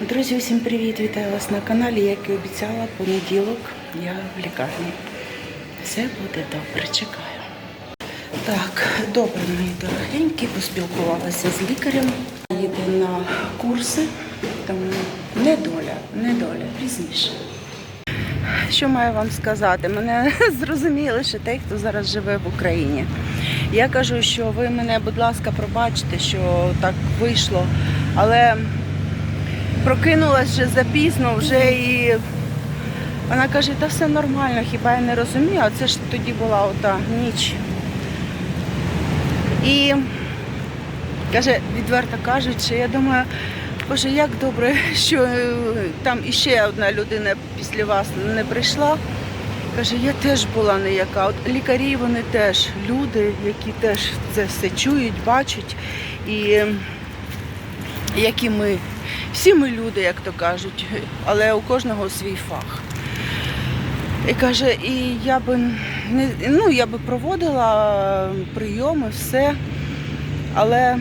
Друзі, усім привіт! Вітаю вас на каналі. Як і обіцяла, понеділок я в лікарні. Все буде добре, чекаю. Так, добре, мої дорогенькі, поспілкувалася з лікарем. Їде на курси, тому не доля, не доля, пізніше. Що маю вам сказати? Мене зрозуміли ще те, хто зараз живе в Україні. Я кажу, що ви мене, будь ласка, пробачте, що так вийшло, але прокинулась вже запізно, вже і вона каже, та все нормально, хіба я не розумію, а це ж тоді була ота ніч. І каже, відверто кажучи, я думаю, боже, як добре, що е, там іще одна людина після вас не прийшла. Каже, я теж була ніяка. От лікарі вони теж люди, які теж це все чують, бачать. І е, як і ми. Всі ми люди, як то кажуть, але у кожного свій фах. І каже, і я би не ну, я би проводила прийоми, все, але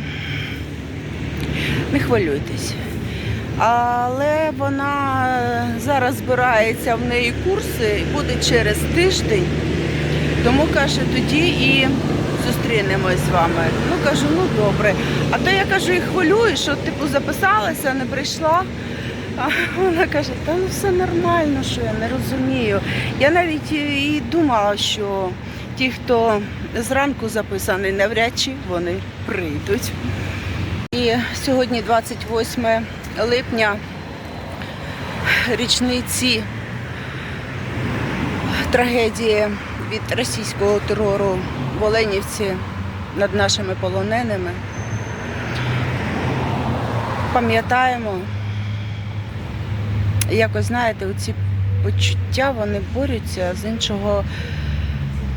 не хвилюйтесь. Але вона зараз збирається в неї курси, буде через тиждень. Тому каже, тоді і зустрінемось з вами. Ну кажу, ну добре. А то я кажу, і хвилюю, що типу записалася, не прийшла. А вона каже, та ну все нормально, що я не розумію. Я навіть і думала, що ті, хто зранку записаний, навряд чи вони прийдуть. І сьогодні 28 липня річниці трагедії від російського терору в над нашими полоненими. Пам'ятаємо, якось знаєте, ці почуття вони борються з іншого.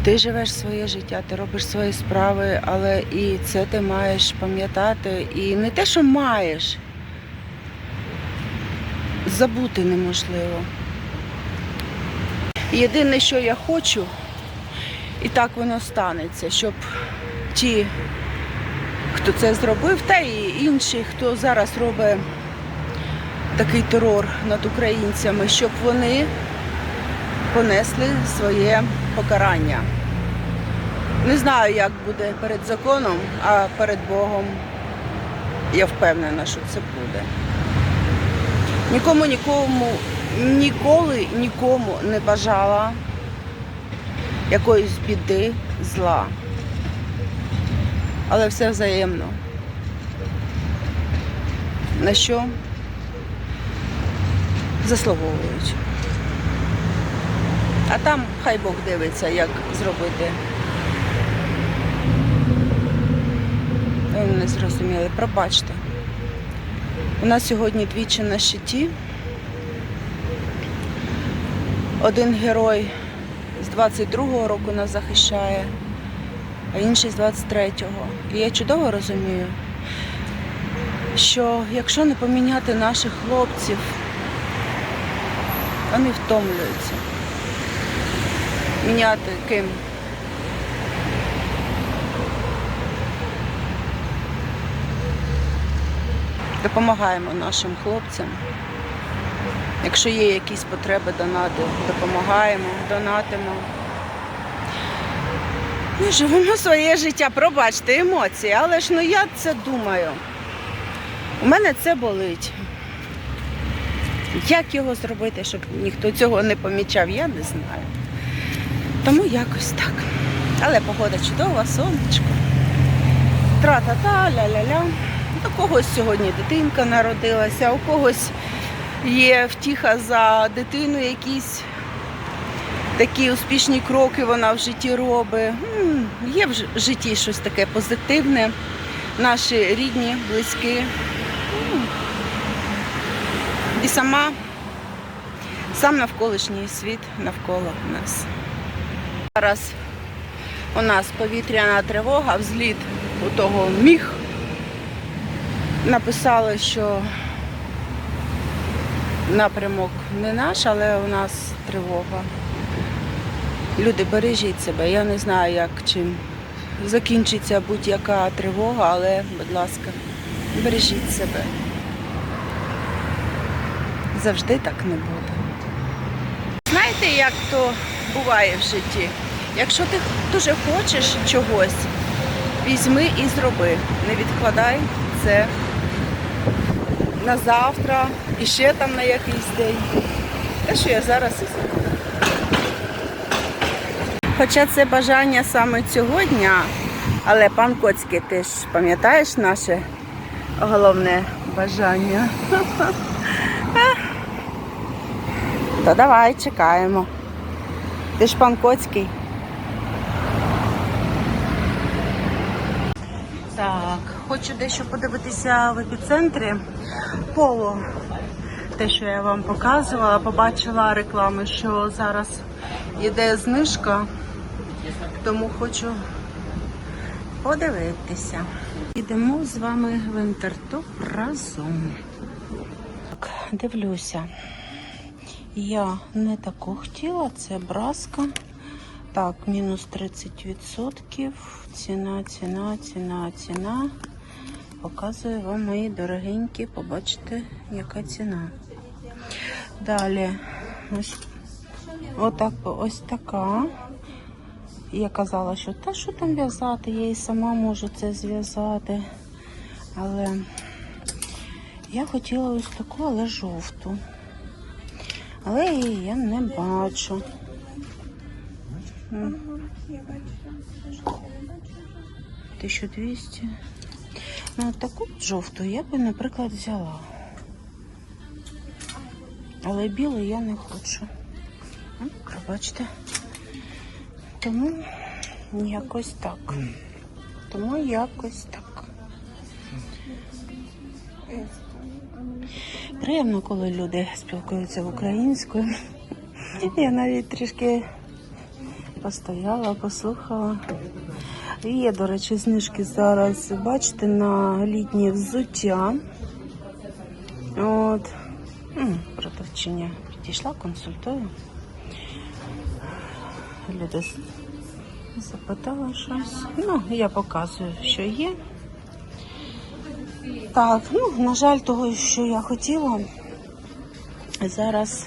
Ти живеш своє життя, ти робиш свої справи, але і це ти маєш пам'ятати. І не те, що маєш, забути неможливо. Єдине, що я хочу, і так воно станеться, щоб ті, хто це зробив, та і інші, хто зараз робить такий терор над українцями, щоб вони понесли своє покарання. Не знаю, як буде перед законом, а перед Богом я впевнена, що це буде. Нікому нікому ніколи нікому не бажала якоїсь біди, зла. Але все взаємно. На що заслуговують. А там хай Бог дивиться, як зробити. Ви не зрозуміли, пробачте. У нас сьогодні двічі на щиті. Один герой з 22-го року нас захищає, а інший з 23-го. І я чудово розумію, що якщо не поміняти наших хлопців, вони втомлюються. Міняти ким? Допомагаємо нашим хлопцям. Якщо є якісь потреби донати, допомагаємо, донатимо. Ну, живемо своє життя, пробачте, емоції, але ж ну я це думаю. У мене це болить. Як його зробити, щоб ніхто цього не помічав, я не знаю. Тому якось так. Але погода чудова, сонечко. Тра-та-та, ля-ля-ля. У когось сьогодні дитинка народилася, у когось є втіха за дитину, якісь такі успішні кроки вона в житті робить. Є в житті щось таке позитивне. Наші рідні, близькі. І сама, сам навколишній світ навколо нас. Зараз у нас повітряна тривога, взліт у того міг. Написали, що напрямок не наш, але у нас тривога. Люди, бережіть себе. Я не знаю, як чим закінчиться будь-яка тривога, але, будь ласка, бережіть себе. завжди так не буде. Знаєте, як то буває в житті? Якщо ти дуже хочеш чогось, візьми і зроби. Не відкладай це на завтра і ще там на якийсь день. Те, що я зараз і зроблю. Хоча це бажання саме цього дня, але пан Коцький, ти ж пам'ятаєш наше головне бажання? То давай чекаємо. Ти ж пан Коцький. Так, хочу дещо подивитися в епіцентрі. Поло. Те, що я вам показувала, побачила реклами, що зараз йде знижка, тому хочу подивитися. Ідемо з вами в інтертоп разом. Так, дивлюся. Я не таку хотіла, це браска. Так, мінус 30%. Ціна, ціна, ціна, ціна. Показую вам мої дорогенькі, побачите, яка ціна. Далі, ось, отак, ось така. Я казала, що та що там в'язати, я і сама можу це зв'язати. Але я хотіла ось таку, але жовту. Але її я не бачу. М. 1200. Ну, таку жовту я би, наприклад, взяла. Але білу я не хочу. Ну, Пробачте. Тому якось так. Тому якось так. Приємно, коли люди спілкуються українською. Я навіть трішки постояла, послухала. Є, до речі, знижки зараз, бачите, на літнє взуття. От. Продавчиня підійшла, консультую. Люди запитала щось. Ну, я показую, що є. Так, ну, на жаль, того, що я хотіла, зараз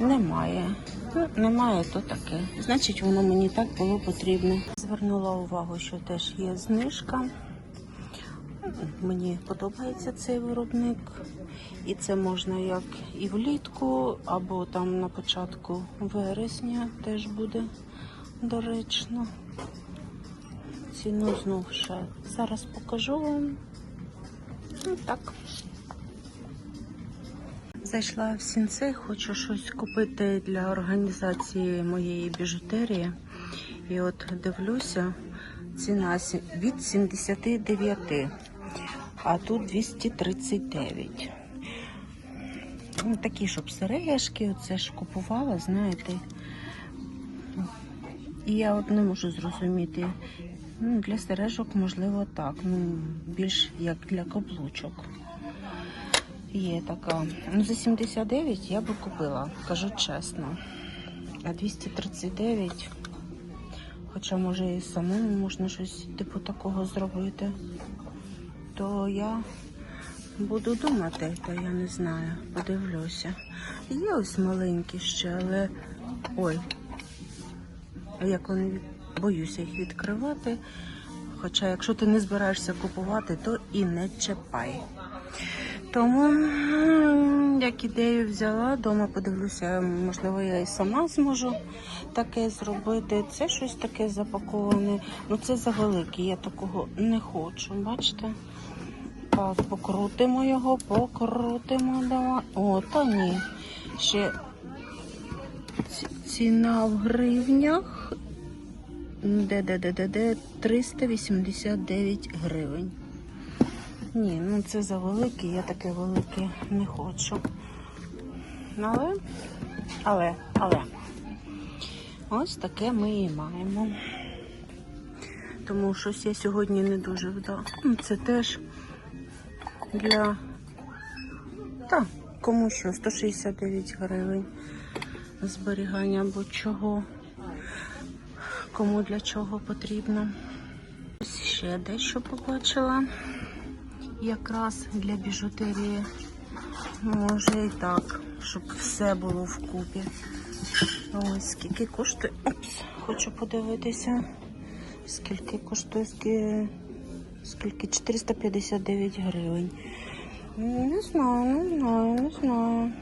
немає. Ну, немає, то таке. Значить, воно мені так було потрібно. Звернула увагу, що теж є знижка. Мені подобається цей виробник. І це можна як і влітку, або там на початку вересня теж буде доречно. Ціну знов ще зараз покажу вам. Ну так. Зайшла в сінцей, хочу щось купити для організації моєї біжутерії. І от дивлюся, ціна від 79, а тут 239. Ну, такі, щоб сережки, оце ж купувала, знаєте. І я от не можу зрозуміти. Ну, для сережок, можливо, так. Ну, більш як для каблучок. Є така. Ну, за 79 я би купила, кажу чесно. А 239, хоча може і самому можна щось типу такого зробити, то я буду думати, то я не знаю, подивлюся. Є ось маленькі ще, але ой, як вони боюся їх відкривати. Хоча, якщо ти не збираєшся купувати, то і не чіпай. Тому, як ідею взяла, вдома подивлюся, можливо, я і сама зможу таке зробити. Це щось таке запаковане. Ну це завелике, я такого не хочу. Бачите? Так, покрутимо його, покрутимо. Давай. О, та ні. Ще ціна в гривнях. Де, де, де, де, де 389 гривень. Ні, ну це за велике, я таке велике не хочу. Але, але, але. Ось таке ми і маємо. Тому щось я сьогодні не дуже вдала. Ну, Це теж для. Та, кому що, 169 гривень зберігання будь-чого. Кому для чого потрібно. Ось ще дещо побачила якраз для біжутерії. може і так, щоб все було вкупі. Ось скільки коштує. Опс, хочу подивитися. Скільки коштує скільки, скільки 459 гривень. Ну, Не знаю, не знаю, не знаю.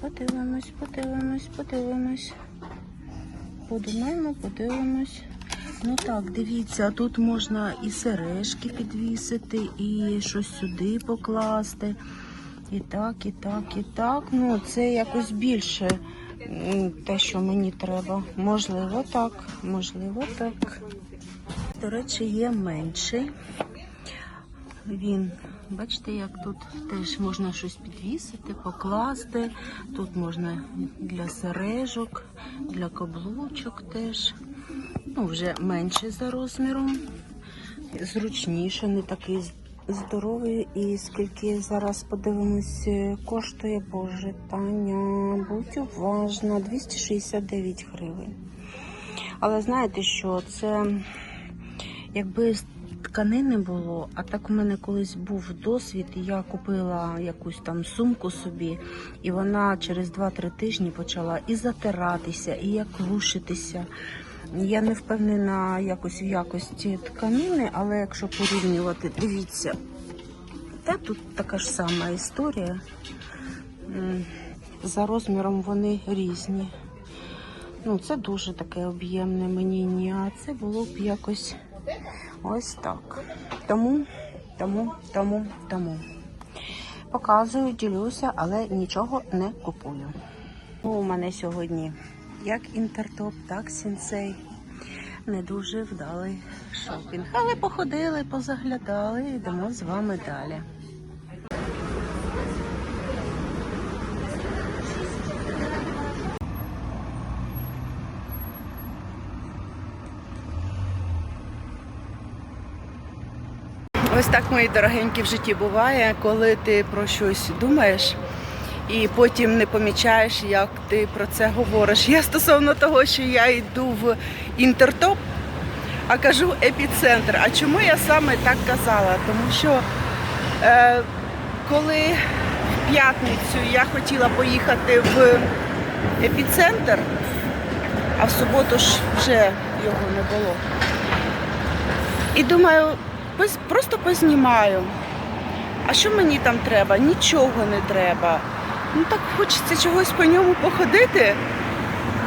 Подивимось, подивимось, подивимось. Подумаємо, подивимось. Ну так, дивіться, тут можна і сережки підвісити, і щось сюди покласти. І так, і так, і так. Ну, це якось більше те, що мені треба. Можливо, так, можливо, так. До речі, є менший. Він, бачите, як тут теж можна щось підвісити, покласти. Тут можна для сережок, для каблучок теж. Ну, вже менше за розміром, зручніше, не такий здоровий. І скільки зараз подивимось, е, коштує, боже, Таня, будь уважна, 269 гривень. Але знаєте що, це якби тканини було, а так у мене колись був досвід, і я купила якусь там сумку собі, і вона через 2-3 тижні почала і затиратися, і як рушитися. Я не впевнена якось в якості тканини, але якщо порівнювати, дивіться, та тут така ж сама історія. За розміром вони різні. Ну, це дуже таке об'ємне мені ні, а це було б якось ось так. Тому, тому, тому, тому. Показую, ділюся, але нічого не купую. У мене сьогодні як інтертоп, так сінцей. Не дуже вдалий шопінг. Але походили, позаглядали йдемо з вами далі. Ось так, мої дорогенькі, в житті буває, коли ти про щось думаєш і потім не помічаєш, як ти про це говориш. Я стосовно того, що я йду в інтертоп, а кажу епіцентр. А чому я саме так казала? Тому що е, коли в п'ятницю я хотіла поїхати в епіцентр, а в суботу ж вже його не було. І думаю, просто познімаю. А що мені там треба? Нічого не треба. Ну так хочеться чогось по ньому походити.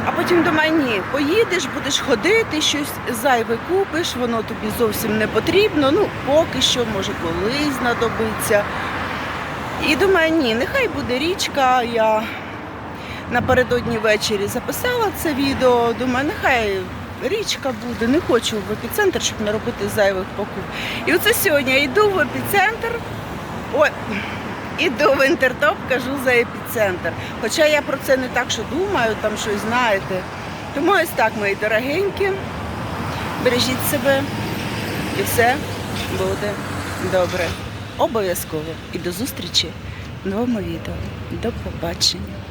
А потім думаю, ні, поїдеш, будеш ходити, щось зайве купиш, воно тобі зовсім не потрібно. Ну, поки що, може, колись знадобиться. І думаю, ні, нехай буде річка. Я напередодні ввечері записала це відео. Думаю, нехай річка буде, не хочу в епіцентр, щоб не робити зайвих покуп. І оце сьогодні я йду в епіцентр. Ой, іду в інтертоп, кажу за епіцентр. Хоча я про це не так, що думаю, там щось знаєте. Тому ось так, мої дорогенькі. Бережіть себе і все буде добре. Обов'язково. І до зустрічі в новому відео. До побачення.